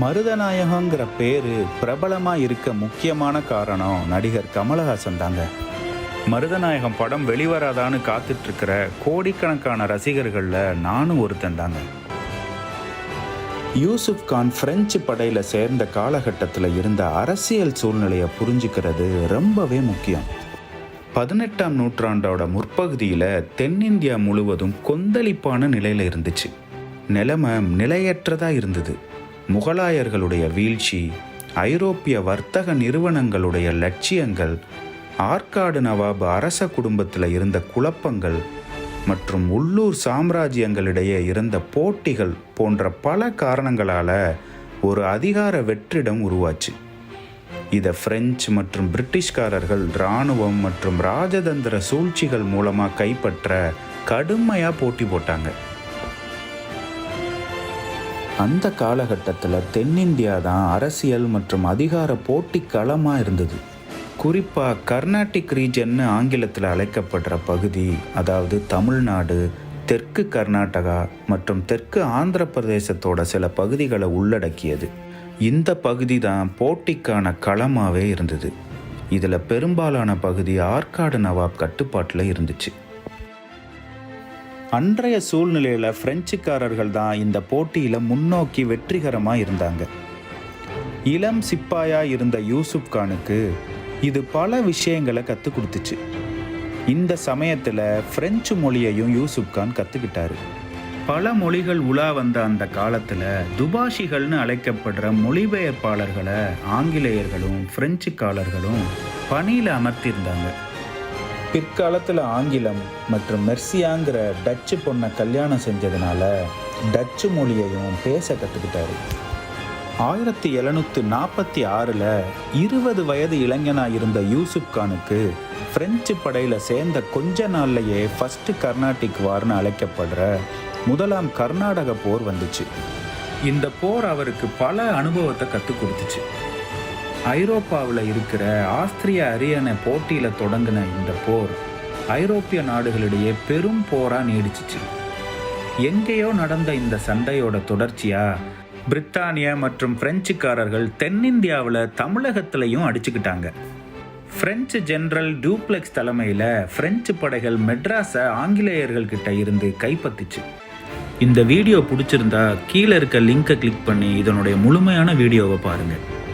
மருதநாயகங்கிற பேரு பிரபலமாக இருக்க முக்கியமான காரணம் நடிகர் கமலஹாசன் தாங்க. மருதநாயகம் படம் வெளிவராதான்னு காத்துட்டு இருக்கிற கோடிக்கணக்கான ரசிகர்களில் நானும் ஒருத்தன் தாங்க. யூசுப் கான் பிரெஞ்சு படையில் சேர்ந்த காலகட்டத்தில் இருந்த அரசியல் சூழ்நிலையை புரிஞ்சுக்கிறது ரொம்பவே முக்கியம். பதினெட்டாம் நூற்றாண்டோட முற்பகுதியில் தென்னிந்தியா முழுவதும் கொந்தளிப்பான நிலையில் இருந்துச்சு. நிலைமை நிலையற்றதாக இருந்தது. முகலாயர்களுடைய வீழ்ச்சி ஐரோப்பிய வர்த்தக நிறுவனங்களுடைய லட்சியங்கள் ஆற்காடு நவாப் அரச குடும்பத்தில் இருந்த குழப்பங்கள் மற்றும் உள்ளூர் சாம்ராஜ்யங்களிடையே இருந்த போட்டிகள் போன்ற பல காரணங்களால் ஒரு அதிகார வெற்றிடம் உருவாச்சு. இதை பிரெஞ்சு மற்றும் பிரிட்டிஷ்காரர்கள் இராணுவம் மற்றும் ராஜதந்திர சூழ்ச்சிகள் மூலமாக கைப்பற்ற கடுமையாக போட்டி போட்டாங்க. அந்த காலகட்டத்தில் தென்னிந்தியா தான் அரசியல் மற்றும் அதிகார போட்டி களமாக இருந்தது. குறிப்பாக கர்நாடிக் ரீஜன்னு ஆங்கிலத்தில் அழைக்கப்படுற பகுதி அதாவது தமிழ்நாடு தெற்கு கர்நாடகா மற்றும் தெற்கு ஆந்திர பிரதேசத்தோட சில பகுதிகளை உள்ளடக்கியது. இந்த பகுதி தான் போட்டிக்கான களமாகவே இருந்தது. இதில் பெரும்பாலான பகுதி ஆற்காடு நவாப் கட்டுப்பாட்டில் இருந்துச்சு. அன்றைய சூழ்நிலையில் பிரெஞ்சுக்காரர்கள் தான் இந்த போட்டியில் முன்னோக்கி வெற்றிகரமாக இருந்தாங்க. இளம் சிப்பாயாக இருந்த யூசுப் கானுக்கு இது பல விஷயங்களை கற்றுக் கொடுத்துச்சு. இந்த சமயத்தில் பிரெஞ்சு மொழியையும் யூசுப் கான் கற்றுக்கிட்டாரு பல மொழிகள் உலா வந்த அந்த காலத்தில் துபாஷிகள்னு அழைக்கப்படுற மொழிபெயர்ப்பாளர்களை ஆங்கிலேயர்களும் பிரெஞ்சுக்காரர்களும் பணியில் அமர்த்தியிருந்தாங்க. பிற்காலத்தில் ஆங்கிலம் மற்றும் மெர்சியாங்கிற டச்சு பொண்ணை கல்யாணம் செஞ்சதுனால டச்சு மொழியையும் பேச கற்றுக்கிட்டாரு ஆயிரத்தி எழுநூற்றி நாற்பத்தி ஆறில் இருபது வயது இளைஞனாக இருந்த யூசுப் கானுக்கு பிரெஞ்சு படையில் சேர்ந்த கொஞ்ச நாள்லையே ஃபஸ்ட்டு கர்நாடிக் வார்னு அழைக்கப்படுற முதலாம் கர்நாடக போர் வந்துச்சு. இந்த போர் அவருக்கு பல அனுபவத்தை கற்றுக் கொடுத்துச்சு. ஐரோப்பாவில் இருக்கிற ஆஸ்திரிய அரியணை போட்டியில் தொடங்கின இந்த போர் ஐரோப்பிய நாடுகளிடையே பெரும் போராக நீடிச்சிச்சு. எங்கேயோ நடந்த இந்த சண்டையோட தொடர்ச்சியாக பிரித்தானிய மற்றும் பிரெஞ்சுக்காரர்கள் தென்னிந்தியாவில் தமிழகத்திலையும் அடிச்சுக்கிட்டாங்க. பிரெஞ்சு ஜெனரல் டூப்ளெக்ஸ் தலைமையில் பிரெஞ்சு படைகள் மெட்ராஸை ஆங்கிலேயர்கள் கிட்ட இருந்து கைப்பற்றிச்சு இந்த வீடியோ பிடிச்சிருந்தா கீழே இருக்க லிங்கை கிளிக் பண்ணி இதனுடைய முழுமையான வீடியோவை பாருங்கள்